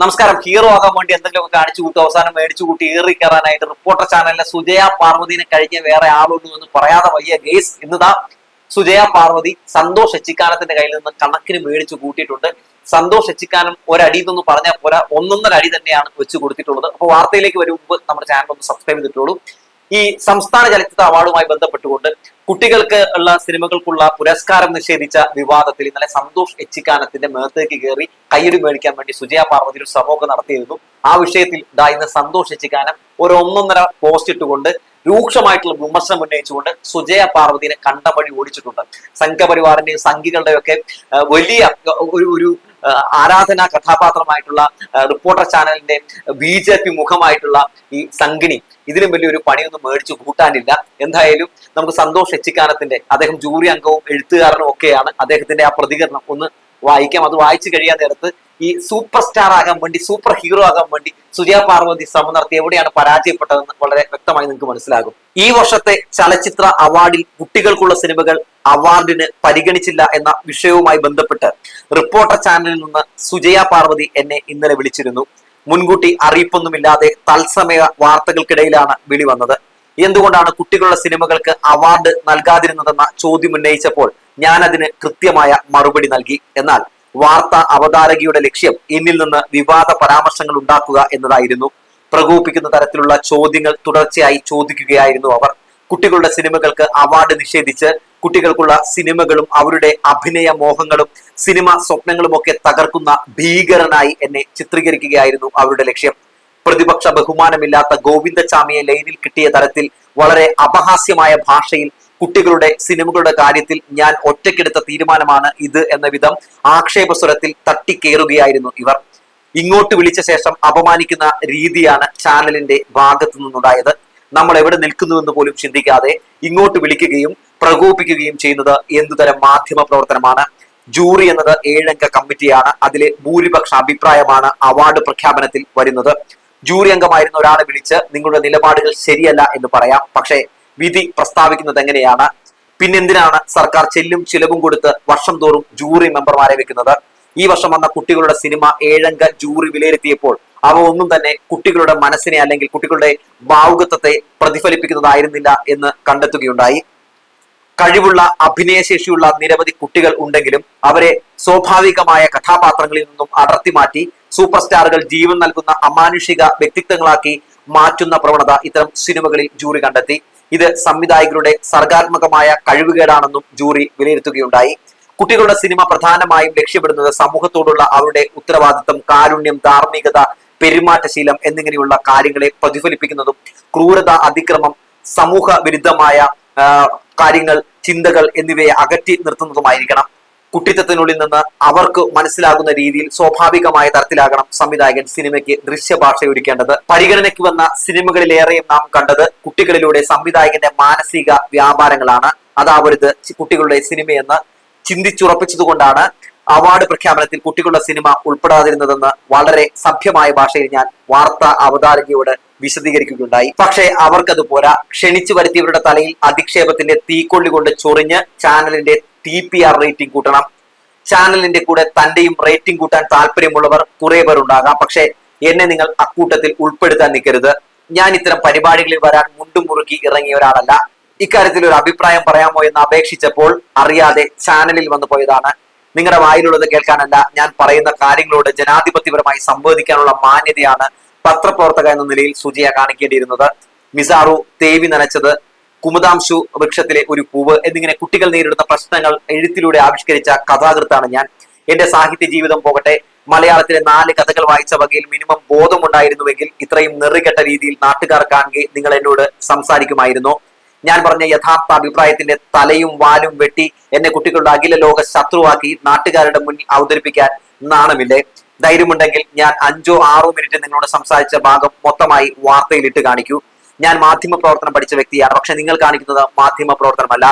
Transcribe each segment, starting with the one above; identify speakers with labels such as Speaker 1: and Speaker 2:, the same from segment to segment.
Speaker 1: നമസ്കാരം. ഹീറോ ആകാൻ വേണ്ടി എന്തെങ്കിലുമൊക്കെ കാണിച്ചു കൂട്ടി അവസാനം മേടിച്ചു കൂട്ടി ഏറി കയറാനായിട്ട് റിപ്പോർട്ടർ ചാനലിലെ സുജയ പാർവതിനെ കഴിഞ്ഞ വേറെ ആളുണ്ടോ എന്ന് പറയാതെ വയ്യ. ഗേസ് ഇന്നതാ സുജയ പാർവതി സന്തോഷ് എച്ചിക്കാനത്തിന്റെ കയ്യിൽ നിന്ന് കണക്കിന് മേടിച്ചു കൂട്ടിയിട്ടുണ്ട്. സന്തോഷ് എച്ചിക്കാനം ഒരടി എന്നൊന്ന് പറഞ്ഞാൽ പോരാ. ഒന്നൊന്നര അടി തന്നെയാണ് വെച്ച് കൊടുത്തിട്ടുള്ളത്. അപ്പോൾ വാർത്തയിലേക്ക് വരും മുമ്പ് നമ്മുടെ ചാനൽ ഒന്ന് സബ്സ്ക്രൈബ് ചെയ്തിട്ടുള്ളൂ. ഈ സംസ്ഥാന ചലച്ചിത്ര അവാർഡുമായി ബന്ധപ്പെട്ടുകൊണ്ട് കുട്ടികൾക്ക് ഉള്ള സിനിമകൾക്കുള്ള പുരസ്കാരം നിഷേധിച്ച വിവാദത്തിൽ ഇന്നലെ സന്തോഷ് എച്ചിക്കാനത്തിന്റെ മേത്തേക്ക് കയറി കയ്യടി മേടിക്കാൻ വേണ്ടി സുജയ പാർവതി ഒരു സമൂഹം നടത്തിയിരുന്നു. ആ വിഷയത്തിൽ ദാ ഇന്ന് സന്തോഷ് എച്ചിക്കാനം ഒരു ഒന്നൊന്നര പോസ്റ്റ് ഇട്ടുകൊണ്ട് രൂക്ഷമായിട്ടുള്ള വിമർശനം ഉന്നയിച്ചുകൊണ്ട് സുജയ പാർവതിനെ കണ്ടപടി ഓടിച്ചിട്ടുണ്ട്. സംഘപരിവാറിന്റെയും സംഘികളുടെയും ഒക്കെ വലിയ ഒരു ഒരു ആരാധനാ കഥാപാത്രമായിട്ടുള്ള റിപ്പോർട്ടർ ചാനലിന്റെ ബി ജെ പി മുഖമായിട്ടുള്ള ഈ സംഗിനി ഇതിലും വലിയൊരു പണിയൊന്നും മേടിച്ചു കൂട്ടാനില്ല. എന്തായാലും നമുക്ക് സന്തോഷ് എച്ചിക്കാനത്തിന്റെ അദ്ദേഹം ജൂറി അംഗവും എഴുത്തുകാരനും ഒക്കെയാണ്. അദ്ദേഹത്തിന്റെ ആ പ്രതികരണം ഒന്ന് വായിക്കാം. അത് വായിച്ചു കഴിയാൻ നേരത്ത് ഈ സൂപ്പർ സ്റ്റാർ ആകാൻ വേണ്ടി സൂപ്പർ ഹീറോ ആകാൻ വേണ്ടി സുജയ പാർവതി ശ്രമം നടത്തി എവിടെയാണ് പരാജയപ്പെട്ടതെന്ന് വളരെ വ്യക്തമായി നിങ്ങൾക്ക് മനസ്സിലാകും. ഈ വർഷത്തെ ചലച്ചിത്ര അവാർഡിൽ കുട്ടികൾക്കുള്ള സിനിമകൾ അവാർഡിന് പരിഗണിച്ചില്ല എന്ന വിഷയവുമായി ബന്ധപ്പെട്ട് റിപ്പോർട്ടർ ചാനലിൽ നിന്ന് സുജയ പാർവതി എന്നെ ഇന്നലെ വിളിച്ചിരുന്നു. മുൻകൂട്ടി അറിയിപ്പൊന്നുമില്ലാതെ തത്സമയ വാർത്തകൾക്കിടയിലാണ് വിളി വന്നത് എന്തുകൊണ്ടാണ് കുട്ടികളുടെ സിനിമകൾക്ക് അവാർഡ് നൽകാതിരുന്നതെന്ന ചോദ്യം ഉന്നയിച്ചപ്പോൾ ഞാൻ കൃത്യമായ മറുപടി നൽകി. എന്നാൽ വാർത്ത അവതാരകയുടെ ലക്ഷ്യം എന്നിൽ നിന്ന് വിവാദ പരാമർശങ്ങൾ ഉണ്ടാക്കുക എന്നതായിരുന്നു. പ്രകോപിക്കുന്ന തരത്തിലുള്ള ചോദ്യങ്ങൾ തുടർച്ചയായി ചോദിക്കുകയായിരുന്നു അവർ. കുട്ടികളുടെ സിനിമകൾക്ക് അവാർഡ് നിഷേധിച്ച് കുട്ടികൾക്കുള്ള സിനിമകളും അവരുടെ അഭിനയ മോഹങ്ങളും സിനിമ സ്വപ്നങ്ങളും ഒക്കെ തകർക്കുന്ന ഭീകരനായി എന്നെ ചിത്രീകരിക്കുകയായിരുന്നു അവരുടെ ലക്ഷ്യം. പ്രതിപക്ഷ ബഹുമാനമില്ലാത്ത ഗോവിന്ദചാമിയെ ലൈനിൽ കിട്ടിയ തരത്തിൽ വളരെ അപഹാസ്യമായ ഭാഷയിൽ കുട്ടികളുടെ സിനിമകളുടെ കാര്യത്തിൽ ഞാൻ ഒറ്റയ്ക്കെടുത്ത തീരുമാനമാണ് ഇത് എന്ന വിധം ആക്ഷേപസ്വരത്തിൽ തട്ടിക്കേറുകയായിരുന്നു ഇവർ. ഇങ്ങോട്ട് വിളിച്ച ശേഷം അപമാനിക്കുന്ന രീതിയാണ് ചാനലിന്റെ ഭാഗത്തു നിന്നുണ്ടായത്. നമ്മൾ എവിടെ നിൽക്കുന്നുവെന്ന് പോലും ചിന്തിക്കാതെ ഇങ്ങോട്ട് വിളിക്കുകയും പ്രകോപിക്കുകയും ചെയ്യുന്നത് എന്തുതരം മാധ്യമ പ്രവർത്തനമാണ്? ജൂറി എന്നത് ഏഴംഗ കമ്മിറ്റിയാണ്. അതിലെ ഭൂരിപക്ഷ അഭിപ്രായമാണ് അവാർഡ് പ്രഖ്യാപനത്തിൽ വരുന്നത്. ജൂറി അംഗമായിരുന്ന ഒരാളെ വിളിച്ച് നിങ്ങളുടെ നിലപാടുകൾ ശരിയല്ല എന്ന് പറയാം. പക്ഷേ വിധി പ്രസ്താവിക്കുന്നത് എങ്ങനെയാണ്? പിന്നെന്തിനാണ് സർക്കാർ ചെല്ലും ചിലവും കൊടുത്ത് വർഷം തോറും ജൂറി മെമ്പർമാരെ വെക്കുന്നത്? ഈ വർഷം വന്ന കുട്ടികളുടെ സിനിമ ഏഴംഗ ജൂറി വിലയിരുത്തിയപ്പോൾ അവ ഒന്നും തന്നെ കുട്ടികളുടെ മനസ്സിനെ അല്ലെങ്കിൽ കുട്ടികളുടെ ഭാവുകത്വത്തെ പ്രതിഫലിപ്പിക്കുന്നതായിരുന്നില്ല എന്ന് കണ്ടെത്തുകയുണ്ടായി. കഴിവുള്ള അഭിനയശേഷിയുള്ള നിരവധി കുട്ടികൾ ഉണ്ടെങ്കിലും അവരെ സ്വാഭാവികമായ കഥാപാത്രങ്ങളിൽ നിന്നും അടർത്തി മാറ്റി സൂപ്പർ സ്റ്റാറുകൾ ജീവൻ നൽകുന്ന അമാനുഷിക വ്യക്തിത്വങ്ങളാക്കി മാറ്റുന്ന പ്രവണത ഇത്തരം സിനിമകളിൽ ജൂറി കണ്ടെത്തി. ഇത് സംവിധായകരുടെ സർഗാത്മകമായ കഴിവുകേടാണെന്നും ജൂറി വിലയിരുത്തുകയുണ്ടായി. കുട്ടികളുടെ സിനിമ പ്രധാനമായും ലക്ഷ്യപ്പെടുന്നത് സമൂഹത്തോടുള്ള അവരുടെ ഉത്തരവാദിത്തം കാരുണ്യം ധാർമ്മികത പെരുമാറ്റശീലം എന്നിങ്ങനെയുള്ള കാര്യങ്ങളെ പ്രതിഫലിപ്പിക്കുന്നതും ക്രൂരത അതിക്രമം സമൂഹ വിരുദ്ധമായ കാര്യങ്ങൾ ചിന്തകൾ എന്നിവയെ അകറ്റി നിർത്തുന്നതുമായിരിക്കണം. കുട്ടിത്തത്തിനുള്ളിൽ നിന്ന് അവർക്ക് മനസ്സിലാകുന്ന രീതിയിൽ സ്വാഭാവികമായ തരത്തിലാകണം സംവിധായകൻ സിനിമയ്ക്ക് ദൃശ്യഭാഷ ഒരുക്കേണ്ടത് പരിഗണനയ്ക്ക് വന്ന സിനിമകളിലേറെയും നാം കണ്ടത് കുട്ടികളിലൂടെ സംവിധായകന്റെ മാനസിക വ്യാപാരങ്ങളാണ്. അതാവരുത് കുട്ടികളുടെ സിനിമയെന്ന് ചിന്തിച്ചുറപ്പിച്ചതുകൊണ്ടാണ് അവാർഡ് പ്രഖ്യാപനത്തിൽ കുട്ടികളുടെ സിനിമ ഉൾപ്പെടാതിരുന്നതെന്ന് വളരെ സഭ്യമായ ഭാഷയിൽ ഞാൻ വാർത്താ അവതാരകയോട് വിശദീകരിക്കുകയുണ്ടായി. പക്ഷേ അവർക്കത് പോരാ. ക്ഷണിച്ചു വരുത്തിയവരുടെ തലയിൽ അധിക്ഷേപത്തിന്റെ തീക്കൊള്ളി കൊണ്ട് ചൊറിഞ്ഞ് ചാനലിന്റെ ടി പി ആർ റേറ്റിംഗ് കൂട്ടണം. ചാനലിന്റെ കൂടെ തന്റെയും റേറ്റിംഗ് കൂട്ടാൻ താല്പര്യമുള്ളവർ കുറെ പേർ ഉണ്ടാകാം. പക്ഷേ എന്നെ നിങ്ങൾ അക്കൂട്ടത്തിൽ ഉൾപ്പെടുത്താൻ നിൽക്കരുത്. ഞാൻ ഇത്തരം പരിപാടികളിൽ വരാൻ മുണ്ടും മുറുക്കി ഇറങ്ങിയ ഒരാളല്ല. ഇക്കാര്യത്തിൽ ഒരു അഭിപ്രായം പറയാമോ എന്ന് അപേക്ഷിച്ചപ്പോൾ അറിയാതെ ചാനലിൽ വന്നു പോയതാണ്. നിങ്ങളുടെ വായിലുള്ളത് കേൾക്കാനല്ല ഞാൻ പറയുന്ന കാര്യങ്ങളോട് ജനാധിപത്യപരമായി സംവദിക്കാനുള്ള മാന്യതയാണ് പത്രപ്രവർത്തക എന്ന നിലയിൽ സുജയ കാണിക്കേണ്ടിയിരുന്നത്. മിസാറു തേവി നനച്ചത് കുമുദാംശു വൃക്ഷത്തിലെ ഒരു പൂവ് എന്നിങ്ങനെ കുട്ടികൾ നേരിടുന്ന പ്രശ്നങ്ങൾ എഴുത്തിലൂടെ ആവിഷ്കരിച്ച കഥാകൃത്താണ് ഞാൻ. എന്റെ സാഹിത്യ ജീവിതം പോകട്ടെ. മലയാളത്തിലെ നാല് കഥകൾ വായിച്ച വകയിൽ മിനിമം ബോധമുണ്ടായിരുന്നുവെങ്കിൽ ഇത്രയും നെറികെട്ട രീതിയിൽ നാട്ടുകാർ കാണുകെ നിങ്ങൾ എന്നോട് സംസാരിക്കുമായിരുന്നു. ഞാൻ പറഞ്ഞ യഥാർത്ഥ അഭിപ്രായത്തിന്റെ തലയും വാലും വെട്ടി എന്നെ കുട്ടികളുടെ അഖില ലോക ശത്രുവാക്കി നാട്ടുകാരുടെ മുന്നിൽ അവതരിപ്പിക്കാൻ നാണമില്ലേ? ധൈര്യമുണ്ടെങ്കിൽ ഞാൻ അഞ്ചോ ആറോ മിനിറ്റ് നിങ്ങളോട് സംസാരിച്ച ഭാഗം മൊത്തമായി വാർത്തയിലിട്ട് കാണിക്കൂ. ഞാൻ മാധ്യമ പ്രവർത്തനം പഠിച്ച വ്യക്തിയാണ്. പക്ഷെ നിങ്ങൾ കാണിക്കുന്നത് മാധ്യമ പ്രവർത്തനമല്ല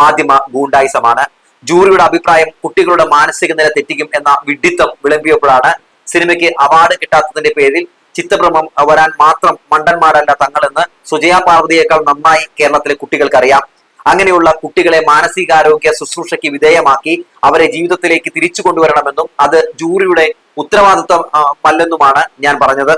Speaker 1: മാധ്യമ ഗൂണ്ടായിസമാണ്. ജൂറിയുടെ അഭിപ്രായം കുട്ടികളുടെ മാനസിക നില തെറ്റിക്കും എന്ന വിഡിത്തം വിളമ്പിയപ്പോഴാണ് സിനിമയ്ക്ക് അവാർഡ് കിട്ടാത്തതിന്റെ പേരിൽ ചിത്തഭ്രമം വരാൻ മാത്രം മണ്ടന്മാരല്ല തങ്ങളെന്ന് സുജയ പാർവതിയേക്കാൾ നന്നായി കേരളത്തിലെ കുട്ടികൾക്കറിയാം. അങ്ങനെയുള്ള കുട്ടികളെ മാനസികാരോഗ്യ ശുശ്രൂഷയ്ക്ക് വിധേയമാക്കി അവരെ ജീവിതത്തിലേക്ക് തിരിച്ചു കൊണ്ടുവരണമെന്നും അത് ജൂറിയുടെ ഉത്തരവാദിത്വം അല്ലെന്നുമാണ് ഞാൻ പറഞ്ഞത്.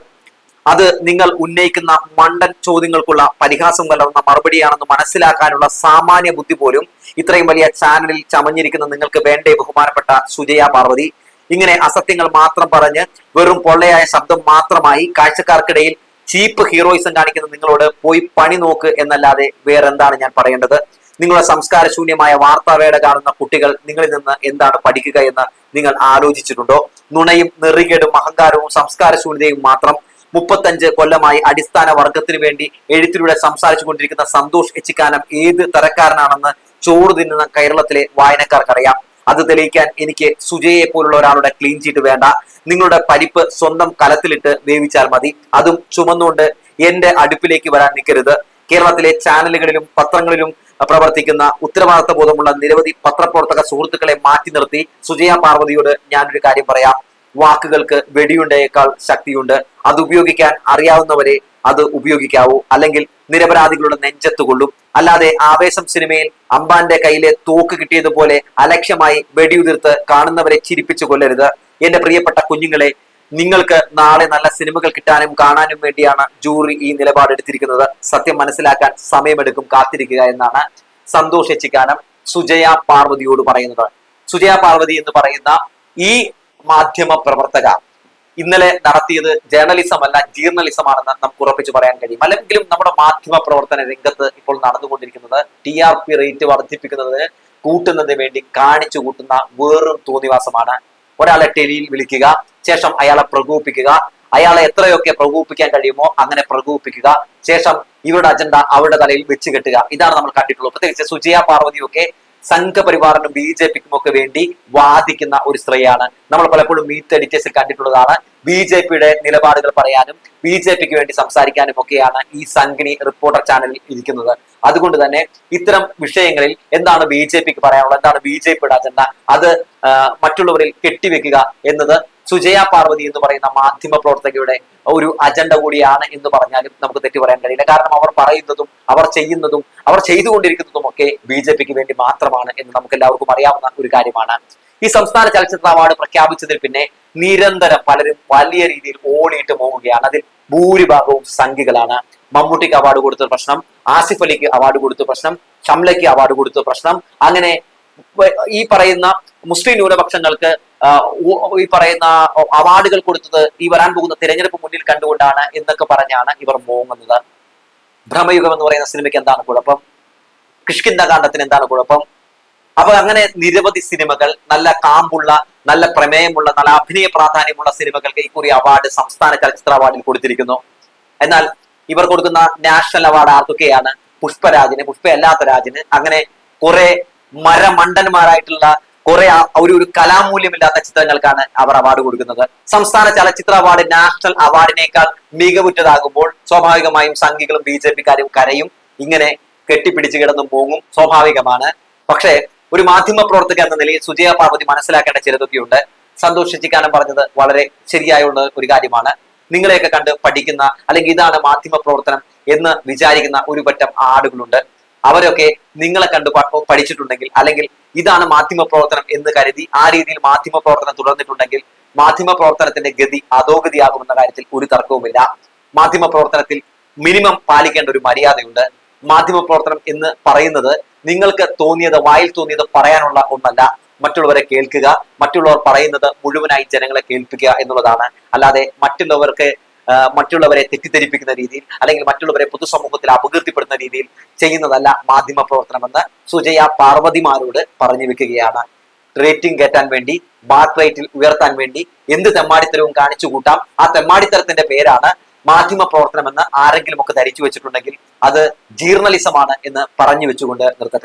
Speaker 1: അത് നിങ്ങൾ ഉന്നയിക്കുന്ന മണ്ടൻ ചോദ്യങ്ങൾക്കുള്ള പരിഹാസം കലർന്ന മറുപടിയാണെന്ന് മനസ്സിലാക്കാനുള്ള സാമാന്യ ബുദ്ധി പോലും ഇത്രയും വലിയ ചാനലിൽ ചമഞ്ഞിരിക്കുന്ന നിങ്ങൾക്ക് വേണ്ടേ ബഹുമാനപ്പെട്ട സുജയ പാർവതി. ഇങ്ങനെ അസത്യങ്ങൾ മാത്രം പറഞ്ഞ് വെറും പൊള്ളയായ ശബ്ദം മാത്രമായി കാഴ്ചക്കാർക്കിടയിൽ ചീപ്പ് ഹീറോയിസം കാണിക്കുന്ന നിങ്ങളോട് പോയി പണി നോക്ക് എന്നല്ലാതെ വേറെന്താണ് ഞാൻ പറയേണ്ടത്? നിങ്ങളുടെ സംസ്കാരശൂന്യമായ വാർത്താവേട കാണുന്ന കുട്ടികൾ നിങ്ങളിൽ നിന്ന് എന്താണ് പഠിക്കുക എന്ന് നിങ്ങൾ ആലോചിച്ചിട്ടുണ്ടോ? നുണയും നെറികേടും അഹങ്കാരവും സംസ്കാരശൂന്യതയും മാത്രം മുപ്പത്തഞ്ച് കൊല്ലമായി അടിസ്ഥാന വർഗത്തിന് വേണ്ടി എഴുത്തിലൂടെ സംസാരിച്ചു കൊണ്ടിരിക്കുന്ന സന്തോഷ് എച്ചിക്കാനം ഏത് തരക്കാരനാണെന്ന് ചോറ് തിന്നുന്ന കേരളത്തിലെ വായനക്കാർക്കറിയാം. അത് തെളിയിക്കാൻ എനിക്ക് സുജയെ പോലുള്ള ഒരാളുടെ ക്ലീൻ ചീറ്റ് വേണ്ട. നിങ്ങളുടെ പരിപ്പ് സ്വന്തം കലത്തിലിട്ട് വേവിച്ചാൽ മതി. അതും ചുമന്നുകൊണ്ട് എന്റെ അടുപ്പിലേക്ക് വരാൻ നിൽക്കരുത്. കേരളത്തിലെ ചാനലുകളിലും പത്രങ്ങളിലും പ്രവർത്തിക്കുന്ന ഉത്തരവാദിത്ത ബോധമുള്ള നിരവധി പത്രപ്രവർത്തക സുഹൃത്തുക്കളെ മാറ്റി നിർത്തി. സുജയ പാർവതിയോട് ഞാനൊരു കാര്യം പറയാം. വാക്കുകൾക്ക് വെടിയുണ്ടയേക്കാൾ ശക്തിയുണ്ട്. അത് ഉപയോഗിക്കാൻ അറിയാവുന്നവരെ അത് ഉപയോഗിക്കാവൂ. അല്ലെങ്കിൽ നിരപരാധികളുടെ നെഞ്ചത്ത് കൊള്ളും. അല്ലാതെ ആവേശം സിനിമയിൽ അമ്പാന്റെ കയ്യിലെ തോക്ക് കിട്ടിയതുപോലെ അലക്ഷ്യമായി വെടിയുതിർത്ത് കാണുന്നവരെ ചിരിപ്പിച്ചു കൊല്ലരുത്. എന്റെ പ്രിയപ്പെട്ട കുഞ്ഞുങ്ങളെ നിങ്ങൾക്ക് നാളെ നല്ല സിനിമകൾ കിട്ടാനും കാണാനും വേണ്ടിയാണ് ജൂറി ഈ നിലപാടെടുത്തിരിക്കുന്നത് സത്യം മനസ്സിലാക്കാൻ സമയമെടുക്കും കാത്തിരിക്കുക എന്നാണ് സന്തോഷ് സുജയ പാർവതിയോട് പറയുന്നത്. സുജയ പാർവതി എന്ന് പറയുന്ന ഈ മാധ്യമ പ്രവർത്തക ഇന്നലെ നടത്തിയത് ജേർണലിസം അല്ല ജീർണലിസം ആണെന്ന് നമുക്ക് ഉറപ്പിച്ചു പറയാൻ കഴിയും. അല്ലെങ്കിലും നമ്മുടെ മാധ്യമ പ്രവർത്തന രംഗത്ത് ഇപ്പോൾ നടന്നുകൊണ്ടിരിക്കുന്നത് ടി ആർ പി റേറ്റ് വർദ്ധിപ്പിക്കുന്നതിന് കൂട്ടുന്നതിന് വേണ്ടി കാണിച്ചു കൂട്ടുന്ന വേറും തോന്നിവാസമാണ്. ഒരാളെ ടെലിയിൽ വിളിക്കുക ശേഷം അയാളെ പ്രകോപിപ്പിക്കുക അയാളെ എത്രയൊക്കെ പ്രകോപിപ്പിക്കാൻ കഴിയുമോ അങ്ങനെ പ്രകോപിപ്പിക്കുക ശേഷം ഇവരുടെ അജണ്ട അവരുടെ തലയിൽ വെച്ച് കെട്ടുക. ഇതാണ് നമ്മൾ കണ്ടിട്ടുള്ളത്. പ്രത്യേകിച്ച് സുജയ പാർവതിയൊക്കെ സംഘപരിവാറിനും ബി ജെ പിക്കും ഒക്കെ വേണ്ടി വാദിക്കുന്ന ഒരു സ്ത്രീയാണ്. നമ്മൾ പലപ്പോഴും മീറ്റ് എഡിറ്റേഴ്സിൽ കണ്ടിട്ടുള്ളതാണ്. ബി ജെ പിയുടെ നിലപാടുകൾ പറയാനും ബി ജെ പിക്ക് വേണ്ടി സംസാരിക്കാനും ഒക്കെയാണ് ഈ സംഘിണി റിപ്പോർട്ടർ ചാനലിൽ ഇരിക്കുന്നത്. അതുകൊണ്ട് തന്നെ ഇത്തരം വിഷയങ്ങളിൽ എന്താണ് ബി ജെ പിക്ക് പറയാനുള്ളത്? എന്താണ് ബി ജെ പിയുടെ അജണ്ട അത് മറ്റുള്ളവരിൽ കെട്ടിവെക്കുക എന്നത് സുജയ പാർവതി എന്ന് പറയുന്ന മാധ്യമ പ്രവർത്തകയുടെ ഒരു അജണ്ട കൂടിയാണ് എന്ന് പറഞ്ഞാലും നമുക്ക് തെറ്റു പറയാൻ കഴിയില്ല. കാരണം അവർ പറയുന്നതും അവർ ചെയ്യുന്നതും അവർ ചെയ്തുകൊണ്ടിരിക്കുന്നതും ഒക്കെ ബി ജെ പിക്ക് വേണ്ടി മാത്രമാണ് എന്ന് നമുക്ക് എല്ലാവർക്കും അറിയാവുന്ന ഒരു കാര്യമാണ്. ഈ സംസ്ഥാന ചലച്ചിത്ര അവാർഡ് പ്രഖ്യാപിച്ചതിൽ പിന്നെ നിരന്തരം പലരും വലിയ രീതിയിൽ ഓടിയിട്ട് പോവുകയാണ് അതിൽ ഭൂരിഭാഗവും സംഖ്യകളാണ് മമ്മൂട്ടിക്ക് അവാർഡ് കൊടുത്ത പ്രശ്നം ആസിഫ് അലിക്ക് അവാർഡ് കൊടുത്ത പ്രശ്നം ഷംലയ്ക്ക് അവാർഡ് കൊടുത്ത പ്രശ്നം. അങ്ങനെ ഈ പറയുന്ന മുസ്ലിം ന്യൂനപക്ഷങ്ങൾക്ക് ഈ പറയുന്ന അവാർഡുകൾ കൊടുത്തത് ഈ വരാൻ പോകുന്ന തിരഞ്ഞെടുപ്പ് മുന്നിൽ കണ്ടുകൊണ്ടാണ് എന്നൊക്കെ പറഞ്ഞാണ് ഇവർ മോങ്ങുന്നത്. ഭ്രമയുഗം എന്ന് പറയുന്ന സിനിമയ്ക്ക് എന്താണ് കുഴപ്പം? കിഷ്കിന്ദകാന്ഡത്തിന് എന്താണ് കുഴപ്പം? അപ്പൊ അങ്ങനെ നിരവധി സിനിമകൾ നല്ല കാമ്പുള്ള നല്ല പ്രമേയമുള്ള നല്ല അഭിനയ പ്രാധാന്യമുള്ള സിനിമകൾക്ക് ഇക്കുറി അവാർഡ് സംസ്ഥാന ചലച്ചിത്ര അവാർഡിൽ കൊടുത്തിരിക്കുന്നു. എന്നാൽ ഇവർ കൊടുക്കുന്ന നാഷണൽ അവാർഡ് ആർക്കൊക്കെയാണ്? പുഷ്പരാജിന് പുഷ്പയല്ലാത്ത രാജിന്. അങ്ങനെ കുറെ മരമണ്ടന്മാരായിട്ടുള്ള കുറെ ഒരു ഒരു കലാമൂല്യമില്ലാത്ത ചിത്രങ്ങൾക്കാണ് അവർ അവാർഡ് കൊടുക്കുന്നത്. സംസ്ഥാന ചലച്ചിത്ര അവാർഡ് നാഷണൽ അവാർഡിനേക്കാൾ മികവുറ്റതാകുമ്പോൾ സ്വാഭാവികമായും സംഘികളും ബി ജെ പിക്കാരും കരയും. ഇങ്ങനെ കെട്ടിപ്പിടിച്ച് കിടന്നും പോകും സ്വാഭാവികമാണ്. പക്ഷേ ഒരു മാധ്യമ പ്രവർത്തക എന്ന നിലയിൽ സുജയ പാർവതി മനസ്സിലാക്കേണ്ട ചിലതൊക്കെയുണ്ട് സന്തോഷിച്ചിക്കാനും പറഞ്ഞത് വളരെ ശരിയായ ഒരു കാര്യമാണ്. നിങ്ങളെയൊക്കെ കണ്ട് പഠിക്കുന്ന അല്ലെങ്കിൽ ഇതാണ് മാധ്യമ പ്രവർത്തനം എന്ന് വിചാരിക്കുന്ന ഒരു പറ്റം ആളുകളുണ്ട് അവരൊക്കെ നിങ്ങളെ കണ്ട് പഠിച്ചിട്ടുണ്ടെങ്കിൽ അല്ലെങ്കിൽ ഇതാണ് മാധ്യമ പ്രവർത്തനം എന്ന് കരുതി ആ രീതിയിൽ മാധ്യമ പ്രവർത്തനം തുടർന്നിട്ടുണ്ടെങ്കിൽ മാധ്യമ പ്രവർത്തനത്തിന്റെ ഗതി അധോഗതിയാകുമെന്ന കാര്യത്തിൽ ഒരു തർക്കവുമില്ല. മാധ്യമ പ്രവർത്തനത്തിൽ മിനിമം പാലിക്കേണ്ട ഒരു മര്യാദയുണ്ട്. മാധ്യമ പ്രവർത്തനം എന്ന് പറയുന്നത് നിങ്ങൾക്ക് തോന്നിയത് വായിൽ തോന്നിയത് പറയാനുള്ള ഒന്നല്ല. മറ്റുള്ളവരെ കേൾക്കുക മറ്റുള്ളവർ പറയുന്നത് മുഴുവനായി ജനങ്ങളെ കേൾപ്പിക്കുക എന്നുള്ളതാണ്. അല്ലാതെ മറ്റുള്ളവർക്ക് മറ്റുള്ളവരെ തെറ്റിദ്ധരിപ്പിക്കുന്ന രീതിയിൽ അല്ലെങ്കിൽ മറ്റുള്ളവരെ പൊതുസമൂഹത്തിൽ അപകീർത്തിപ്പെടുന്ന രീതിയിൽ ചെയ്യുന്നതല്ല മാധ്യമ പ്രവർത്തനമെന്ന് സുജയ പാർവതിമാരോട് പറഞ്ഞു വെക്കുകയാണ്. റേറ്റിംഗ് കയറ്റാൻ വേണ്ടി ബാക്ക് റേറ്റിൽ ഉയർത്താൻ വേണ്ടി എന്ത് തെമ്മാടിത്തരവും കാണിച്ചു കൂട്ടാം. ആ തെമ്മാടിത്തരത്തിന്റെ പേരാണ് മാധ്യമ പ്രവർത്തനം എന്ന് ആരെങ്കിലും ഒക്കെ ധരിച്ചു വെച്ചിട്ടുണ്ടെങ്കിൽ അത് ജീർണലിസമാണ് എന്ന് പറഞ്ഞു വെച്ചുകൊണ്ട് നിർത്തട്ടെ.